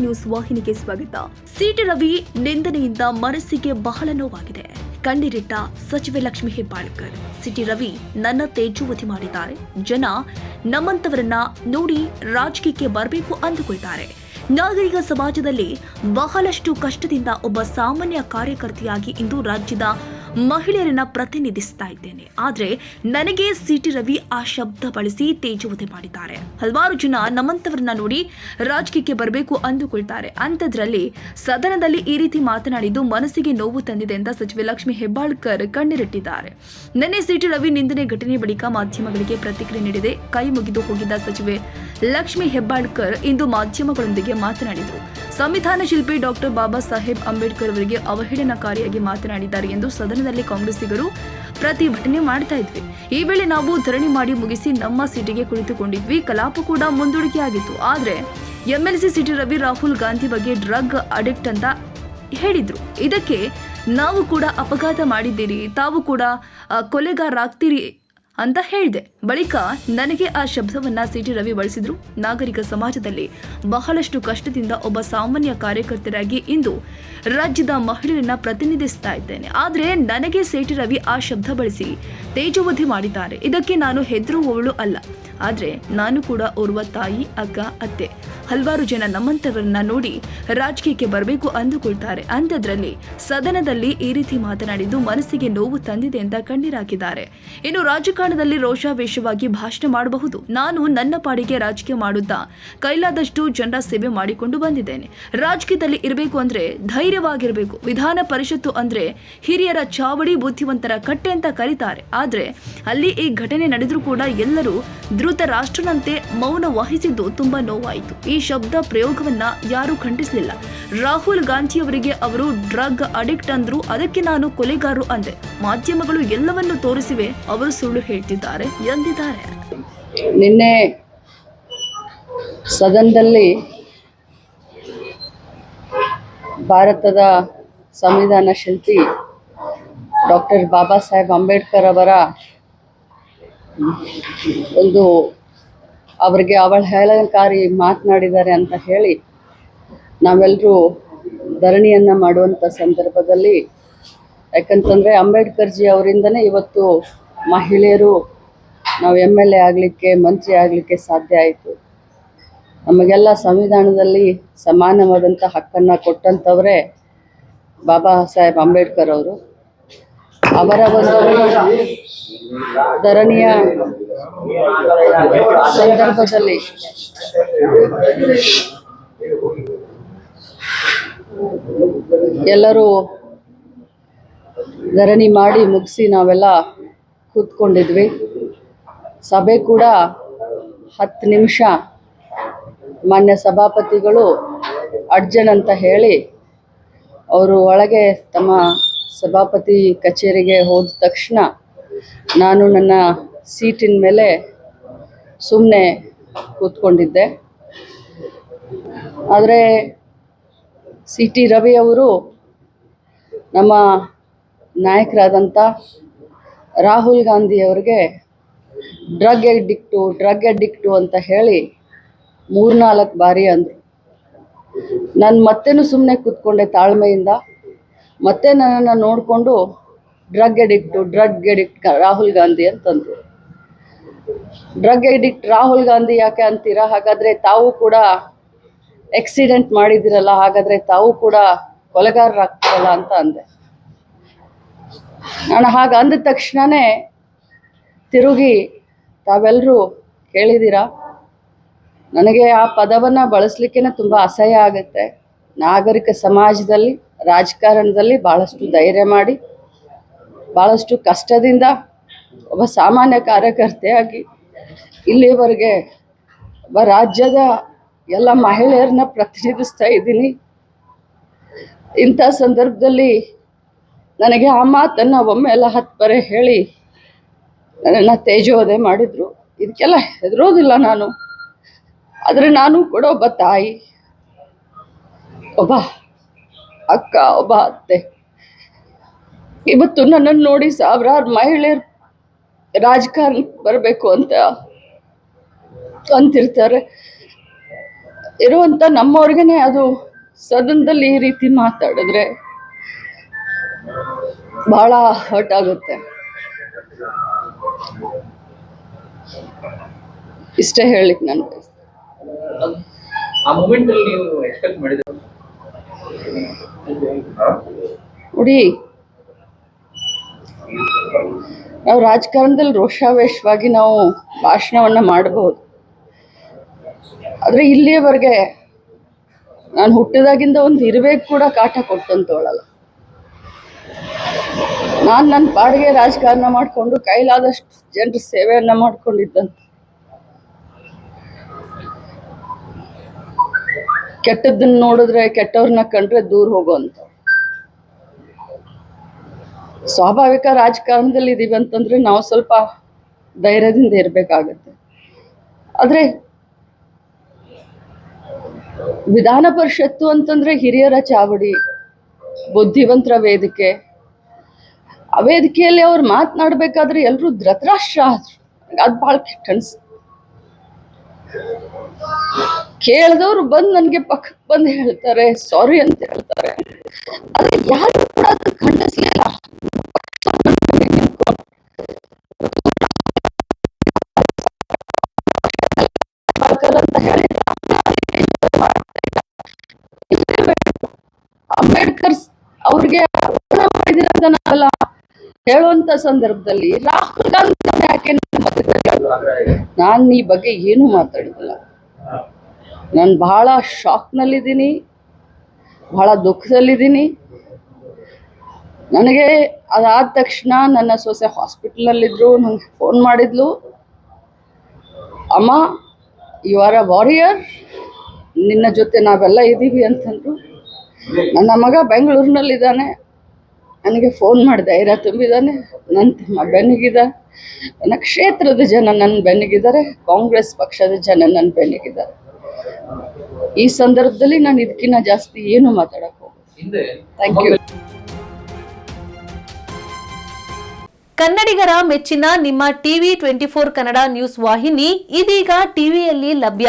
News ವಾಹಿನಿಗೆ ಸ್ವಾಗತ. City Ravi ನಿಂದನೆಯಿಂದ ಮನಸ್ಸಿಗೆ ಬಹಳ ನೋವಾಗಿದೆ. ಕಣ್ಣೀರಿಟ್ಟ ಸಚಿವೆ ಲಕ್ಷ್ಮಿ ಹೆಬ್ಬಾಳ್ಕರ್. ಸಿಟಿ ರವಿ ನನ್ನ ತೇಜುವತಿ ಮಾಡಿದ್ದಾರೆ. ಜನ ನಮ್ಮಂತವರನ್ನ ನೋಡಿ ರಾಜಕೀಯಕ್ಕೆ ಬರಬೇಕು ಅಂದುಕೊಳ್ತಾರೆ. ನಾಗರಿಕ ಸಮಾಜದಲ್ಲಿ ಬಹಳಷ್ಟು ಕಷ್ಟದಿಂದ ಒಬ್ಬ ಸಾಮಾನ್ಯ ಕಾರ್ಯಕರ್ತೆಯಾಗಿ ಇಂದು ರಾಜ್ಯದ ಮಹಿಳೆಯರನ್ನ ಪ್ರತಿನಿಧಿಸ್ತಾ ಇದ್ದೇನೆ. ಆದ್ರೆ ನನಗೆ ಸಿಟಿ ರವಿ ಆ ಶಬ್ದ ಬಳಸಿ ತೇಜೋವಧೆ ಮಾಡಿದ್ದಾರೆ. ಹಲವಾರು ಜನ ನಮ್ಮಂತವರನ್ನ ನೋಡಿ ರಾಜಕೀಯಕ್ಕೆ ಬರಬೇಕು ಅಂದುಕೊಳ್ತಾರೆ. ಅಂಥದ್ರಲ್ಲಿ ಸದನದಲ್ಲಿ ಈ ರೀತಿ ಮಾತನಾಡಿದ್ದು ಮನಸ್ಸಿಗೆ ನೋವು ತಂದಿದೆ ಅಂತ ಸಚಿವೆ ಲಕ್ಷ್ಮಿ ಹೆಬ್ಬಾಳ್ಕರ್ ಕಣ್ಣೀರಿಟ್ಟಿದ್ದಾರೆ. ನಿನ್ನೆ ಸಿಟಿ ರವಿ ನಿಂದನೆ ಘಟನೆ ಬಳಿಕ ಮಾಧ್ಯಮಗಳಿಗೆ ಪ್ರತಿಕ್ರಿಯೆ ನೀಡಿದೆ. ಕೈ ಮುಗಿದು ಹೋಗಿದ್ದ ಸಚಿವೆ ಲಕ್ಷ್ಮಿ ಹೆಬ್ಬಾಳ್ಕರ್ ಇಂದು ಮಾಧ್ಯಮಗಳೊಂದಿಗೆ ಮಾತನಾಡಿದರು. ಸಂವಿಧಾನ ಶಿಲ್ಪಿ ಡಾಕ್ಟರ್ ಬಾಬಾ ಸಾಹೇಬ್ ಅಂಬೇಡ್ಕರ್ ಅವರಿಗೆ ಅವಹೇಳನಕಾರಿಯಾಗಿ ಮಾತನಾಡಿದ್ದಾರೆ ಎಂದು ಸದನದಲ್ಲಿ ಕಾಂಗ್ರೆಸ್ಸಿಗರು ಪ್ರತಿಭಟನೆ ಮಾಡ್ತಾ ಇದ್ವಿ. ಈ ವೇಳೆ ನಾವು ಧರಣಿ ಮಾಡಿ ಮುಗಿಸಿ ನಮ್ಮ ಸೀಟಿಗೆ ಕುಳಿತುಕೊಂಡಿದ್ವಿ. ಕಲಾಪ ಕೂಡ ಮುಂದೂಡಿಕೆಯಾಗಿತ್ತು. ಆದರೆ ಎಂಎಲ್ಸಿ ಸಿಟಿ ರವಿ ರಾಹುಲ್ ಗಾಂಧಿ ಬಗ್ಗೆ ಡ್ರಗ್ ಅಡಿಕ್ಟ್ ಅಂತ ಹೇಳಿದ್ರು. ಇದಕ್ಕೆ ನಾವು ಕೂಡ ಅಪಘಾತ ಮಾಡಿದ್ದೀರಿ. ತಾವು ಕೂಡ ಆ, ಕೊಲೆಗಾರರಾಗ್ತೀರಿ ಅಂತ ಹೇಳಿದೆ. ಬಳಿಕ ನನಗೆ ಆ ಶಬ್ದವನ್ನ ಸಿಟಿ ರವಿ ಬಳಸಿದ್ರು. ನಾಗರಿಕ ಸಮಾಜದಲ್ಲಿ ಬಹಳಷ್ಟು ಕಷ್ಟದಿಂದ ಒಬ್ಬ ಸಾಮಾನ್ಯ ಕಾರ್ಯಕರ್ತರಾಗಿ ಇಂದು ರಾಜ್ಯದ ಮಹಿಳೆಯನ್ನ ಪ್ರತಿನಿಧಿಸ್ತಾ ಇದ್ದೇನೆ. ಆದರೆ ನನಗೆ ಸಿಟಿ ರವಿ ಆ ಶಬ್ದ ಬಳಸಿ ತೇಜೋವಧಿ ಮಾಡಿದ್ದಾರೆ. ಇದಕ್ಕೆ ನಾನು ಹೆದರುವವಳು ಅಲ್ಲ. ಆದರೆ ನಾನು ಕೂಡ ಓರ್ವ ತಾಯಿ, ಅಕ್ಕ, ಅತ್ತೆ. ಹಲವಾರು ಜನ ನಮ್ಮಂತವರನ್ನ ನೋಡಿ ರಾಜಕೀಯಕ್ಕೆ ಬರಬೇಕು ಅಂದುಕೊಳ್ತಾರೆ. ಅಂಥದ್ರಲ್ಲಿ ಸದನದಲ್ಲಿ ಈ ರೀತಿ ಮಾತನಾಡಿದ್ದು ಮನಸ್ಸಿಗೆ ನೋವು ತಂದಿದೆ ಅಂತ ಕಣ್ಣೀರಾಕಿದ್ದಾರೆ ಇನ್ನು ರಾಜಕಾರಣದಲ್ಲಿ ರೋಷಾವೇಶವಾಗಿ ಭಾಷಣ ಮಾಡಬಹುದು. ನಾನು ನನ್ನ ಪಾಡಿಗೆ ರಾಜಕೀಯ ಮಾಡುತ್ತಾ ಕೈಲಾದಷ್ಟು ಜನರ ಸೇವೆ ಮಾಡಿಕೊಂಡು ಬಂದಿದ್ದೇನೆ. ರಾಜಕೀಯದಲ್ಲಿ ಇರಬೇಕು ಅಂದ್ರೆ ಧೈರ್ಯವಾಗಿರಬೇಕು. ವಿಧಾನ ಪರಿಷತ್ತು ಅಂದ್ರೆ ಹಿರಿಯರ ಚಾವಡಿ ಬುದ್ಧಿವಂತರ ಕಟ್ಟೆ ಅಂತ ಕರೀತಾರೆ. ಆದ್ರೆ ಅಲ್ಲಿ ಈ ಘಟನೆ ನಡೆದರೂ ಕೂಡ ಎಲ್ಲರೂ ಧೃತ ರಾಷ್ಟ್ರನಂತೆ ಮೌನ ವಹಿಸಿದ್ದು ತುಂಬಾ ನೋವಾಯಿತು. ಈ ಶಬ್ದ ಪ್ರಯೋಗವನ್ನ ಯಾರೂ ಖಂಡಿಸಲಿಲ್ಲ. ರಾಹುಲ್ ಗಾಂಧಿ ಅವರಿಗೆ ಅವರು ಡ್ರಗ್ ಅಡಿಕ್ಟ್ ಅಂದ್ರು, ಅದಕ್ಕೆ ನಾನು ಕೊಲೆಗಾರರು ಅಂದೆ. ಮಾಧ್ಯಮಗಳು ಎಲ್ಲವನ್ನು ತೋರಿಸಿವೆ, ಅವರು ಸುಳ್ಳು ಹೇಳ್ತಿದ್ದಾರೆ ಎಂದಿದ್ದಾರೆ. ನಿನ್ನೆ ಸದನದಲ್ಲಿ ಭಾರತದ ಸಂವಿಧಾನ ಶಿಲ್ಪಿ ಡಾಕ್ಟರ್ ಬಾಬಾ ಸಾಹೇಬ್ ಅಂಬೇಡ್ಕರ್ ಅವರ ಒಂದು ಅವರಿಗೆ ಅವಳ ಹೇಳಕಾರಿ ಮಾತನಾಡಿದ್ದಾರೆ ಅಂತ ಹೇಳಿ ನಾವೆಲ್ಲರೂ ಧರಣಿಯನ್ನು ಮಾಡುವಂಥ ಸಂದರ್ಭದಲ್ಲಿ ಯಾಕಂತಂದರೆ ಅಂಬೇಡ್ಕರ್ಜಿ ಅವರಿಂದನೇ ಇವತ್ತು ಮಹಿಳೆಯರು ನಾವು ಎಂ ಎಲ್ ಎ ಆಗಲಿಕ್ಕೆ, ಮಂತ್ರಿ ಆಗಲಿಕ್ಕೆ ಸಾಧ್ಯ ಆಯಿತು. ನಮಗೆಲ್ಲ ಸಂವಿಧಾನದಲ್ಲಿ ಸಮಾನವಾದಂಥ ಹಕ್ಕನ್ನು ಕೊಟ್ಟಂಥವರೇ ಬಾಬಾ ಸಾಹೇಬ್ ಅಂಬೇಡ್ಕರ್ ಅವರು. ಅವರ ಒಂದು ಧರಣಿಯ ಸಂದರ್ಭದಲ್ಲಿ ಎಲ್ಲರೂ ಧರಣಿ ಮಾಡಿ ಮುಗಿಸಿ ನಾವೆಲ್ಲ ಕೂತ್ಕೊಂಡಿದ್ವಿ. ಸಭೆ ಕೂಡ ಹತ್ತು ನಿಮಿಷ. ಮಾನ್ಯ ಸಭಾಪತಿಗಳು ಅಡ್ಜನ್ ಅಂತ ಹೇಳಿ ಅವರು ಒಳಗೆ ತಮ್ಮ ಸಭಾಪತಿ ಕಚೇರಿಗೆ ಹೋದ ತಕ್ಷಣ ನಾನು ನನ್ನ ಸೀಟಿನ ಮೇಲೆ ಸುಮ್ಮನೆ ಕೂತ್ಕೊಂಡಿದ್ದೆ. ಆದರೆ ಸಿ ಟಿ ರವಿಯವರು ನಮ್ಮ ನಾಯಕರಾದಂಥ ರಾಹುಲ್ ಗಾಂಧಿಯವ್ರಿಗೆ ಡ್ರಗ್ ಎಡಿಕ್ಟು ಡ್ರಗ್ ಎಡಿಕ್ಟು ಅಂತ ಹೇಳಿ ಮೂರ್ನಾಲ್ಕು ಬಾರಿ ಅಂದರು. ನಾನು ಮತ್ತೇನು ಸುಮ್ಮನೆ ಕೂತ್ಕೊಂಡೆ ತಾಳ್ಮೆಯಿಂದ. ಮತ್ತೆ ನನ್ನನ್ನು ನೋಡಿಕೊಂಡು drug addict drug addict Rahul Gandhi ಅಂತಂದರು. ಡ್ರಗ್ ಎಡಿಕ್ಟ್ ರಾಹುಲ್ ಗಾಂಧಿ ಯಾಕೆ ಅಂತೀರಾ? ಹಾಗಾದರೆ ತಾವು ಕೂಡ ಆಕ್ಸಿಡೆಂಟ್ ಮಾಡಿದಿರಲ್ಲ ಹಾಗಾದರೆ ತಾವು ಕೂಡ ಕೊಲೆಗಾರರಾಗ್ತಿರಲ್ಲ ಅಂತ ಅಂದೆ. ನಾನು ಹಾಗೆ ಅಂದ ತಕ್ಷಣವೇ ತಿರುಗಿ ತಾವೆಲ್ಲರೂ ಕೇಳಿದ್ದೀರಾ? ನನಗೆ ಆ ಪದವನ್ನು ಬಳಸಲಿಕ್ಕೆ ತುಂಬ ಅಸಹ್ಯ ಆಗುತ್ತೆ. ನಾಗರಿಕ ಸಮಾಜದಲ್ಲಿ ರಾಜಕಾರಣದಲ್ಲಿ ಭಾಳಷ್ಟು ಧೈರ್ಯ ಮಾಡಿ ಭಾಳಷ್ಟು ಕಷ್ಟದಿಂದ ಒಬ್ಬ ಸಾಮಾನ್ಯ ಕಾರ್ಯಕರ್ತೆಯಾಗಿ ಇಲ್ಲಿವರೆಗೆ ಒಬ್ಬ ರಾಜ್ಯದ ಎಲ್ಲ ಮಹಿಳೆಯರನ್ನ ಪ್ರತಿನಿಧಿಸ್ತಾ ಇದ್ದೀನಿ. ಇಂಥ ಸಂದರ್ಭದಲ್ಲಿ ನನಗೆ ಆ ಮಾತನ್ನು ಒಮ್ಮೆ ಎಲ್ಲ ಹತ್ತು ಬರೆ ಹೇಳಿ ನನ್ನನ್ನು ತೇಜೋದೆ ಮಾಡಿದರು. ಇದಕ್ಕೆಲ್ಲ ಹೆದರೋದಿಲ್ಲ ನಾನು. ಆದರೆ ನಾನು ಕೂಡ ಒಬ್ಬ ತಾಯಿ, ಒಬ್ಬ ಅಕ್ಕ, ಒಬ್ಬ ಅತ್ತೆ. ಇವತ್ತು ನನ್ನನ್ನು ನೋಡಿ ಸಾವಿರಾರು ಮಹಿಳೆಯರು ರಾಜಕಾರಣ ಬರಬೇಕು ಅಂತ ಅಂತಿರ್ತಾರೆ. ಇರುವಂತ ನಮ್ಮವ್ರಿಗೇನೆ ಅದು ಸದನದಲ್ಲಿ ಈ ರೀತಿ ಮಾತಾಡಿದ್ರೆ ಬಹಳ ಹರ್ಟ್ ಆಗುತ್ತೆ. ಇಷ್ಟೇ ಹೇಳಿಕ್ ನಾನು ಆ ಮೂಮೆಂಟ್ ಅಲ್ಲಿ ನೀವು ಎಕ್ಸ್ಪೆಕ್ಟ್ ಮಾಡಿದ್ರೆ? ನೋಡಿ ನಾವು ರಾಜಕಾರಣದಲ್ಲಿ ರೋಷಾವೇಶವಾಗಿ ನಾವು ಭಾಷಣವನ್ನ ಮಾಡಬಹುದು ಆದರೆ ಇಲ್ಲಿಯವರೆಗೆ ನಾನು ಹುಟ್ಟಿದಾಗಿಂದ ಒಂದು ಇರುವೆ ಕೂಡ ಕಾಟ ಕೊಟ್ಟಂತವಳಲ್ಲ. ನಾನು ನನ್ನ ಪಾಡಿಗೆ ರಾಜಕಾರಣ ಮಾಡಿಕೊಂಡು ಕೈಲಾದಷ್ಟು ಜನರ ಸೇವೆಯನ್ನು ಮಾಡ್ಕೊಂಡಿದ್ದಂತ. ಕೆಟ್ಟದ್ದನ್ನ ನೋಡಿದ್ರೆ ಕೆಟ್ಟವ್ರನ್ನ ಕಂಡ್ರೆ ದೂರ ಹೋಗುವಂತ ಸ್ವಾಭಾವಿಕ ರಾಜಕಾರಣದಲ್ಲಿ ಇದೀವಿ ಅಂತಂದ್ರೆ ನಾವು ಸ್ವಲ್ಪ ಧೈರ್ಯದಿಂದ ಇರಬೇಕಾಗತ್ತೆ. ಆದ್ರೆ ವಿಧಾನ ಪರಿಷತ್ತು ಅಂತಂದ್ರೆ ಹಿರಿಯರ ಚಾವಡಿ, ಬುದ್ಧಿವಂತರ ವೇದಿಕೆ. ಆ ವೇದಿಕೆಯಲ್ಲಿ ಅವ್ರು ಮಾತನಾಡ್ಬೇಕಾದ್ರೆ ಎಲ್ಲರೂ ಧೃತರಾಷ್ಟ್ರ ಅದು ಭಾಳ ಕೆಟ್ಟ ಅನ್ಸ್ತು ಕೇಳಿದವ್ರು ಬಂದು ನನಗೆ ಪಕ್ಕಕ್ಕೆ ಬಂದು ಹೇಳ್ತಾರೆ ಸಾರಿ ಅಂತ ಹೇಳ್ತಾರೆ ಆದ್ರೆ ಯಾರು ಕೂಡ ಅದನ್ನ ಖಂಡಿಸ್ಲಿಲ್ಲ ಮಾಡ್ತಾರೆ ಅಂತ ಹೇಳಿದ್ರೆ ಅಂಬೇಡ್ಕರ್ ಅವ್ರಿಗೆ ಹೇಳುವಂತ ಸಂದರ್ಭದಲ್ಲಿ ರಾಹುಲ್ ಗಾಂಧಿ ಯಾಕೆ ನಾನು ಈ ಬಗ್ಗೆ ಏನು ಮಾತಾಡಿಲ್ಲ. ನಾನು ಬಹಳ ಶಾಕ್ನಲ್ಲಿದ್ದೀನಿ ಬಹಳ ದುಃಖದಲ್ಲಿದ್ದೀನಿ. ನನಗೆ ಅದಾದ ತಕ್ಷಣ ನನ್ನ ಸೊಸೆ ಹಾಸ್ಪಿಟಲಲ್ಲಿದ್ದರು ನನಗೆ ಫೋನ್ ಮಾಡಿದ್ಲು. ಅಮ್ಮ ಯು ಆರ್ ಅ ವಾರಿಯರ್ ನಿನ್ನ ಜೊತೆ ನಾವೆಲ್ಲ ಇದ್ದೀವಿ ಅಂತಂದ್ರು. ನನ್ನ ಮಗ ಬೆಂಗಳೂರಿನಲ್ಲಿದ್ದಾನೆ. ನನಗೆ ಫೋನ್ ಮಾಡಿ, ಧೈರ್ಯ ತುಂಬಿದಾನೆ ನನ್ನ ಬೆನ್ನಿಗಿದ ನನ್ನ ಕ್ಷೇತ್ರದ ಜನ ನನ್ನ ಬೆನ್ನಿಗಿದ್ದಾರೆ, ಕಾಂಗ್ರೆಸ್ ಪಕ್ಷದ ಜನ ನನ್ನ ಬೆನ್ನಿಗಿದ್ದಾರೆ. ಈ ಸಂದರ್ಭದಲ್ಲಿ ನಾನು ಇದಕ್ಕಿಂತ ಜಾಸ್ತಿ ಏನು ಮಾತಾಡಕ್ಕೆ ಹೋಗ್ತೀನಿ ಥ್ಯಾಂಕ್ ಯು ಕನ್ನಡಿಗರ ಮೆಚ್ಚಿನ ನಿಮ್ಮ TV twenty four Kannada news ವಾಹಿನಿ ಇದೀಗ ಟಿವಿಯಲ್ಲಿ ಲಭ್ಯ.